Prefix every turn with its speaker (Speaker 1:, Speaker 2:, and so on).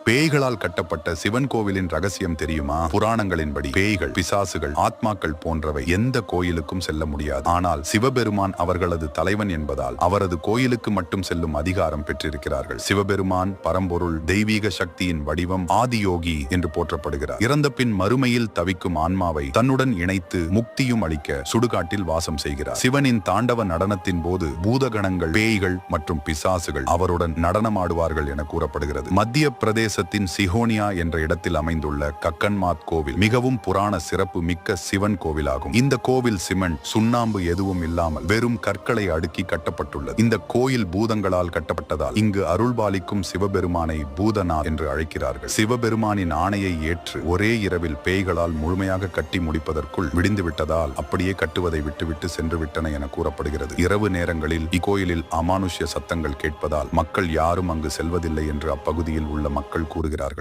Speaker 1: பேய்களால் கட்டப்பட்ட சிவன் கோவிலின் ரகசியம் தெரியுமா? புராணங்களின்படி பேய்கள் பிசாசுகள் ஆத்மாக்கள் போன்றவை எந்த கோயிலுக்கும் செல்ல முடியாது. ஆனால் சிவபெருமான் அவர்களது தலைவன் என்பதால் அவரது கோயிலுக்கு மட்டும் செல்லும் அதிகாரம் பெற்றிருக்கிறார்கள். சிவபெருமான் பரம்பொருள் தெய்வீக சக்தியின் வடிவம் ஆதியோகி என்று போற்றப்படுகிறார். இறந்த பின் மறுமையில் தவிக்கும் ஆன்மாவை தன்னுடன் இணைத்து முக்தியும் அளிக்க சுடுகாட்டில் வாசம் செய்கிறார். சிவனின் தாண்டவ நடனத்தின் போது பூதகணங்கள் பேய்கள் மற்றும் பிசாசுகள் அவருடன் நடனமாடுவார்கள் என கூறப்படுகிறது. மத்திய பிரதேச பிரதேசத்தின் சிஹோனியா என்ற இடத்தில் அமைந்துள்ள கக்கன்மாத் கோவில் மிகவும் புராண சிறப்பு மிக்க சிவன் கோவிலாகும். இந்த கோவில் சிமெண்ட் சுண்ணாம்பு எதுவும் இல்லாமல் வெறும் கற்களை அடுக்கி கட்டப்பட்டுள்ளது. இந்த கோயில் பூதங்களால் கட்டப்பட்டதால் இங்கு அருள்பாலிக்கும் சிவபெருமானை பூதநாத் என்று அழைக்கிறார்கள். சிவபெருமானின் ஆணையை ஏற்று ஒரே இரவில் பேய்களால் முழுமையாக கட்டி முடிப்பதற்குள் விடிந்து விட்டதால் அப்படியே கட்டுவதை விட்டுவிட்டு சென்று விட்டன என கூறப்படுகிறது. இரவு நேரங்களில் இக்கோயிலில் அமானுஷ்ய சத்தங்கள் கேட்பதால் மக்கள் யாரும் அங்கு செல்வதில்லை என்று அப்பகுதியில் உள்ள மக்கள் கூறுகிறார்கள்.